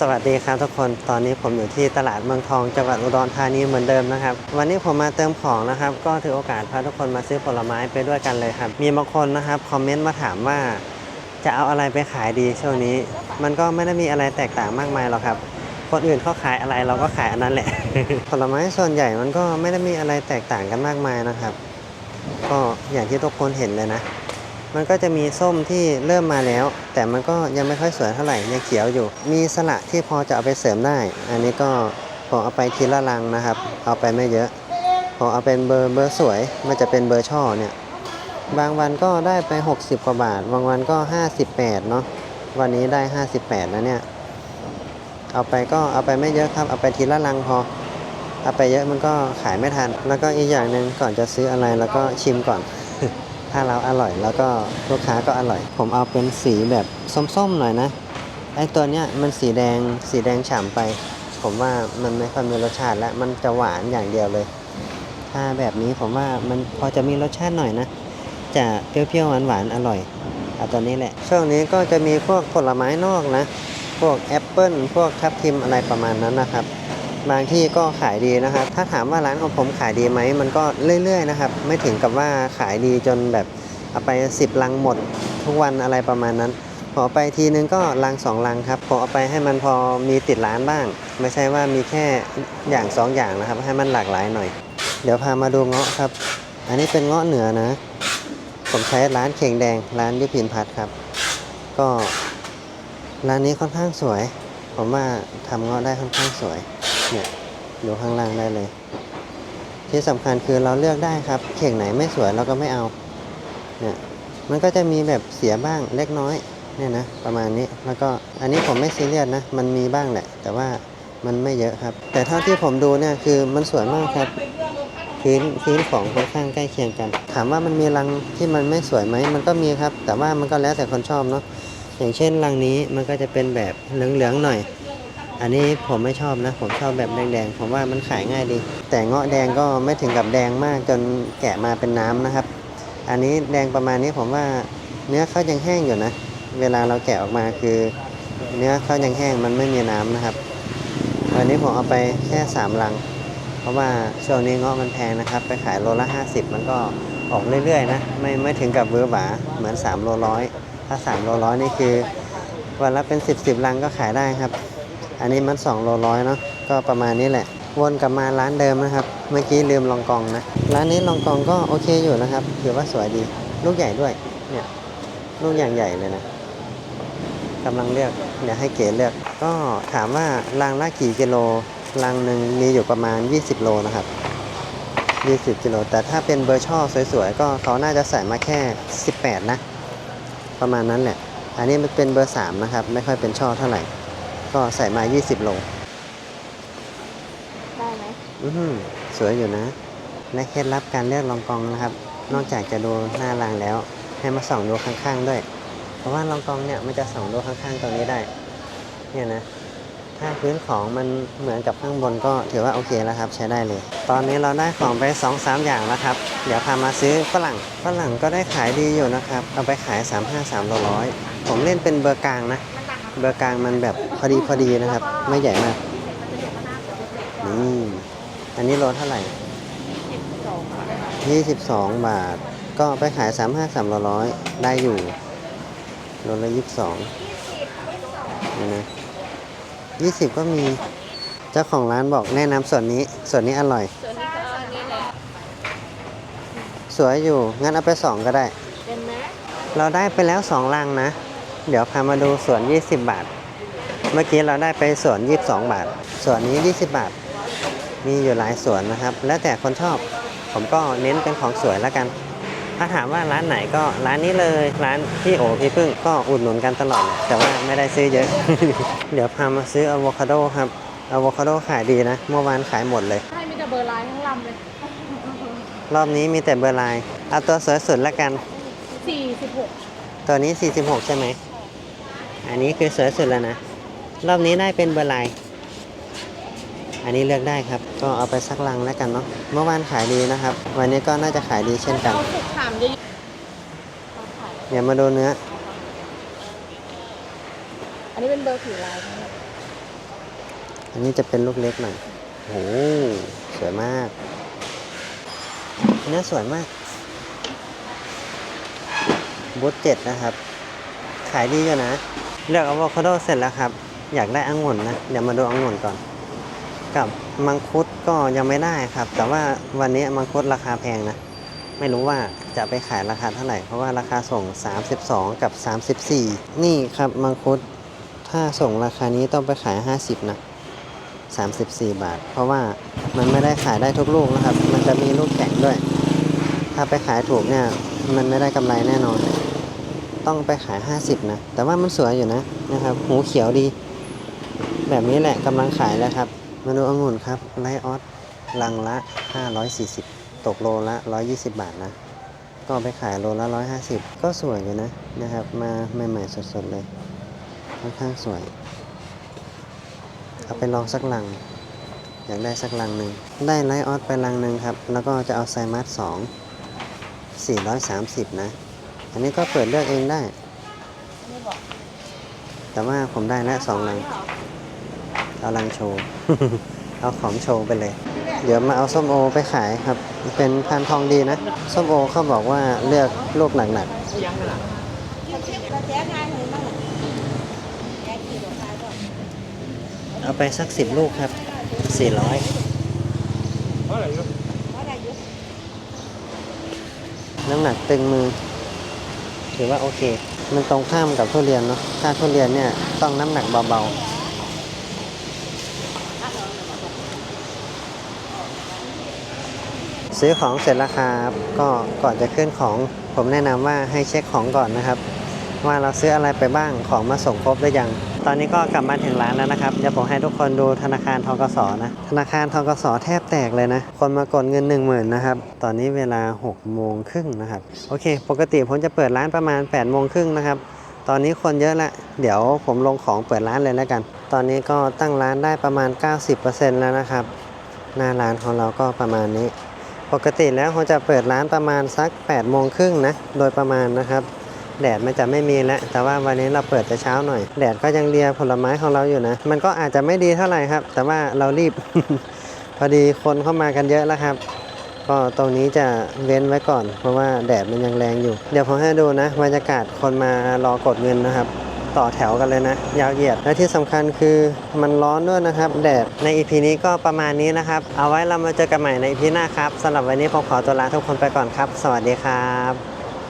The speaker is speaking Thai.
สวัสดีครับทุกคนตอนนี้ผมอยู่ที่ตลาดเมืองทองจังหวัดอุดรธานีเหมือนเดิมนะครับ วันนี้ผมมาเติมของนะครับ ก็ถือโอกาสพาทุกคนมาซื้อผลไม้ไปด้วยกันเลยครับ มีบางคนนะครับคอมเมนต์มาถามว่า จะเอาอะไรไปขายดีช่วงนี้ มันก็ไม่ได้มีอะไรแตกต่างมากมายหรอกครับ คนอื่นเขาขายอะไรเราก็ขายอันนั้นแหละ ผลไม้ส่วนใหญ่มันก็ไม่ได้มีอะไรแตกต่างกันมากมายนะครับ ก็อย่างที่ทุกคนเห็นเลยนะ มันก็จะมีส้มที่เริ่มมาแล้ว แต่มันก็ยังไม่ค่อยสวยเท่าไหร่ยังเขียวอยู่ มีสละที่พอจะเอาไปเสริมได้ อันนี้ก็ผมเอาไปทีละลังนะครับ เอาไปไม่เยอะผมเอาเป็นเบอร์เบอร์สวย มันจะเป็นเบอร์ช่อเนี่ย บางวันก็ได้ไป 60 กว่าบาท บางวันก็ 58 เนาะ วันนี้ได้ 58นะเนี่ย เอาไปก็เอาไปไม่เยอะครับ เอาไปทีละลังพอ เอาไปเยอะมันก็ขายไม่ทัน แล้วก็อีกอย่างหนึ่งก่อนจะซื้ออะไรแล้วก็ชิมก่อน ถ้าเราอร่อยแล้วก็ลูกค้าก็อร่อย ผมเอาเป็นสีแบบส้มๆหน่อยนะไอตัวเนี้ยมันสีแดงสีแดงฉ่ำไป ผมว่ามันไม่ค่อยมีรสชาติแล้วมันจะหวานอย่างเดียวเลย ถ้าแบบนี้ผมว่ามันพอจะมีรสชาติหน่อยนะ จะเปรี้ยวๆหวานๆอร่อยเอาตัวนี้แหละ ช่วงนี้ก็จะมีพวกผลไม้นอกนะ พวกแอปเปิลพวกทับทิมอะไรประมาณนั้นนะครับ บางที่ก็ขายดีนะครับ ถ้าถามว่าร้านของผมขายดีไหม มันก็เรื่อยๆนะครับ ไม่ถึงกับว่าขายดีจนแบบเอาไป 10 ลังหมดทุกวันอะไรประมาณนั้นพอไปทีนึงก็ลังสองลังครับผมเอาไปให้มันพอมีติดร้านบ้าง ไม่ใช่ว่ามีแค่อย่างสองอย่างนะครับ ให้มันหลากหลายหน่อย เดี๋ยวพามาดูเงาะครับ อันนี้เป็นเงาะเหนือนะ ผมใช้ร้านเข่งแดงร้านยุพินพัฒน์ครับ ก็ร้านนี้ค่อนข้างสวย ผมว่าทำเงาะได้ค่อนข้างสวย เนี่ยดูข้างล่างได้เลย ที่สำคัญคือเราเลือกได้ครับ เข่งไหนไม่สวยเราก็ไม่เอาเนี่ยมันก็จะมีแบบเสียบ้างเล็กน้อยเนี่ยนะประมาณนี้แล้วก็อันนี้ผมไม่ซีเรียสนะ มันมีบ้างแหละ แต่ว่ามันไม่เยอะครับ แต่เท่าที่ผมดูเนี่ยคือมันสวยมากครับพื้นพื้นของค่อนข้างใกล้เคียงกัน ถามว่ามันมีรังที่มันไม่สวยไหมมันก็มีครับ แต่ว่ามันก็แล้วแต่คนชอบเนาะอย่างเช่นรังนี้มันก็จะเป็นแบบเหลืองๆหน่อย อันนี้ผมไม่ชอบนะ ผมชอบแบบแดงๆ ผมว่ามันขายง่ายดี แต่เงาะแดงก็ไม่ถึงกับแดงมากจนแกะมาเป็นน้ำนะครับ อันนี้แดงประมาณนี้ผมว่าเนื้อเขายังแห้งอยู่นะ เวลาเราแกะออกมาคือ เนื้อเขายังแห้งมันไม่มีน้ำนะครับ วันนี้ผมเอาไปแค่สามลัง เพราะว่าช่วงนี้เงาะมันแพงนะครับ ไปขายโลละ 50 มันก็ออกเรื่อยๆนะ ไม่ไม่ถึงกับเบอร์หวาเหมือน3โลร้อยถ้า3โลร้อยนี่คือวันละเป็น 10 10ลังก็ขายได้ครับ อันนี้มัน2โลร้อยเนาะก็ประมาณนี้แหละ วนกลับมาร้านเดิมนะครับ เมื่อกี้ลืมลองกองนะ ร้านนี้ลองกองก็โอเคอยู่นะครับถือว่าสวยดี ลูกใหญ่ด้วยเนี่ยลูกอย่างใหญ่เลยนะกำลังเลือกเดี๋ยวให้เก๋เลือก ก็ถามว่าลังละกี่กิโลลังหนึ่งมีอยู่ประมาณ 20 โลนะครับ 20 กิโล แต่ถ้าเป็นเบอร์ช่อสวยๆ ก็เขาน่าจะใส่มาแค่ 18 นะ ประมาณนั้นแหละ อันนี้มันเป็นเบอร์ 3 นะครับ ไม่ค่อยเป็นช่อเท่าไหร่ ก็ใส่มา 20 โล ได้ไหมอือหือสวยอยู่นะ และเคล็ดลับการเลือกรองกองนะครับ นอกจากจะดูหน้ารางแล้ว ให้มาส่องดูข้างๆด้วย เพราะว่ารองกองเนี่ยมันจะส่องดูข้างๆตรงนี้ได้ เนี่ยนะ ถ้าพื้นของมันเหมือนกับข้างบนก็ถือว่าโอเคแล้วครับ ใช้ได้เลย ตอนนี้เราได้ของไป2อสอย่างแล้วครับ เดี๋ยวพามาซื้อฝรั่ง ฝรั่งก็ได้ขายดีอยู่นะครับ เอาไปขาย 3 5 3โลร้อยผมเล่นเป็นเบอร์กลางนะ เบอร์กลางมันแบบพอดีพอดีนะครับ ไม่ใหญ่มาก นี่ อันนี้โลเท่าไหร่ 22 บาท ก็ไปขาย 3 5 3ร้อยได้อยู่โลละ22นี่นะ20 ก็มี เจ้าของร้านบอกแนะนำส่วนนี้ ส่วนนี้อร่อยส่วนนี้ก็เอาอันนี้แหละสวยอยู่ งั้นเอาไป 2 ก็ได้เป็นไหมเราได้ไปแล้ว 2 ลังนะ เดี๋ยวพามาดูส่วน 20 บาท เมื่อกี้เราได้ไปส่วน 22 บาท ส่วนนี้ 20 บาท มีอยู่หลายส่วนนะครับ แล้วแต่คนชอบ ผมก็เน้นเป็นของสวยแล้วกัน ถ้าถามว่าร้านไหนก็ร้านนี้เลย ร้านพี่โอพี่พึ่งก็อุดหนุนกันตลอดแหละแต่ว่าไม่ได้ซื้อเยอะ เดี๋ยวพามาซื้ออะโวคาโดครับ อะโวคาโดขายดีนะ เมื่อวานขายหมดเลยให้มีแต่เบอร์ไลน์ทั้งลำเลยรอบนี้มีแต่เบอร์ไลน์เอาตัวสวยสุดแล้วกันสี่สิบหกตัวนี้ 46 ใช่ไหม อันนี้คือสวยสุดแล้วนะ รอบนี้ได้เป็นเบอร์ไลอันนี้เลือกได้ครับ ก็เอาไปสักลังแล้วกันเนาะ เมื่อวานขายดีนะครับ วันนี้ก็น่าจะขายดีเช่นกันเราสุกถามเยอะๆเดี๋ยวมาดูเนื้อ อันนี้เป็นเบอร์ผิวลายอันนี้จะเป็นลูกเล็กหน่อย โอ้โหสวยมากอันนี้สวยมาก บูธเจ็ดนะครับ ขายดีอยู่นะ เลือกอะโวคาโดเสร็จแล้วครับ อยากได้องุ่นนะ เดี๋ยวมาดูองุ่นก่อน กับมังคุดก็ยังไม่ได้ครับ แต่ว่าวันนี้มังคุดราคาแพงนะ ไม่รู้ว่าจะไปขายราคาเท่าไหร่ เพราะว่าราคาส่ง 32 กับ 34 นี่ครับมังคุด ถ้าส่งราคานี้ต้องไปขาย 50 นะ 34 บาท เพราะว่ามันไม่ได้ขายได้ทุกลูกนะครับ มันจะมีลูกแข็งด้วย ถ้าไปขายถูกเนี่ย มันไม่ได้กำไรแน่นอน ต้องไปขาย 50 นะ แต่ว่ามันสวยอยู่นะนะครับ หูเขียวดี แบบนี้แหละกำลังขายแล้วครับ มาดูองุ่นครับไลออสลังละ 540 ตกโลละ 120 บาทนะ ก็ไปขายโลละ 150 ก็สวยอยู่นะนะครับ มาใหม่ๆสดๆเลยค่อนข้างสวย เอาไปลองสักลัง อยากได้สักลังหนึ่ง ได้ไลออสไปลังหนึ่งครับ แล้วก็จะเอาไซมัสสอง430 นะ อันนี้ก็เปิดเลือกเองได้ แต่ว่าผมได้แล้วสองลัง เอาลังโชว์ เอาของโชว์ไปเลย เดี๋ยวมาเอาส้มโอไปขายครับ เป็นพันทองดีนะ ส้มโอเขาบอกว่าเลือกลูกหนักๆ เอาไปสักสิบลูกครับสี่ร้อยน้ำหนักตึงมือ ถือว่าโอเค มันตรงข้ามกับทุเรียนเนาะถ้าทุเรียนเนี่ยต้องน้ำหนักเบาๆ ซื้อของเสร็จแล้วครับก็ก่อนจะขึ้นของผมแนะนำว่าให้เช็คของก่อนนะครับ ว่าเราซื้ออะไรไปบ้างของมาส่งครบหรือยัง ตอนนี้ก็กลับมาถึงร้านแล้วนะครับเดี๋ยวผมให้ทุกคนดูธนาคารทกสนะ ธนาคารทกสแทบแตกเลยนะ คนมากดเงิน 1 0,000นะครับ ตอนนี้เวลา6โมงครึ่งนะครับ โอเค ปกติผมจะเปิดร้านประมาณ8โมงครึ่งนะครับ ตอนนี้คนเยอะละ เดี๋ยวผมลงของเปิดร้านเลยแล้วกัน ตอนนี้ก็ตั้งร้านได้ประมาณ 90%แล้วนะครับ หน้าร้านของเราก็ประมาณนี้ ปกติแล้วเขาจะเปิดร้านประมาณสัก8โมงครึ่งนะ โดยประมาณนะครับ แดดมันจะไม่มีแล้วแต่ว่าวันนี้เราเปิดแต่เช้าหน่อย แดดก็ยังเลียผลไม้ของเราอยู่นะ มันก็อาจจะไม่ดีเท่าไหร่ครับ แต่ว่าเรารีบ พอดีคนเข้ามากันเยอะแล้วครับ ก็ตรงนี้จะเว้นไว้ก่อน เพราะว่าแดดมันยังแรงอยู่ เดี๋ยวผมให้ดูนะบรรยากาศคนมารอกดเงินนะครับต่อแถวกันเลยนะ ยาวเหยียดและที่สำคัญคือมันร้อนด้วยนะครับ แดดใน EP นี้ก็ประมาณนี้นะครับ เอาไว้เรามาเจอกันใหม่ใน EP หน้าครับสำหรับวันนี้ผมขอตัวลาทุกคนไปก่อนครับ สวัสดีครับ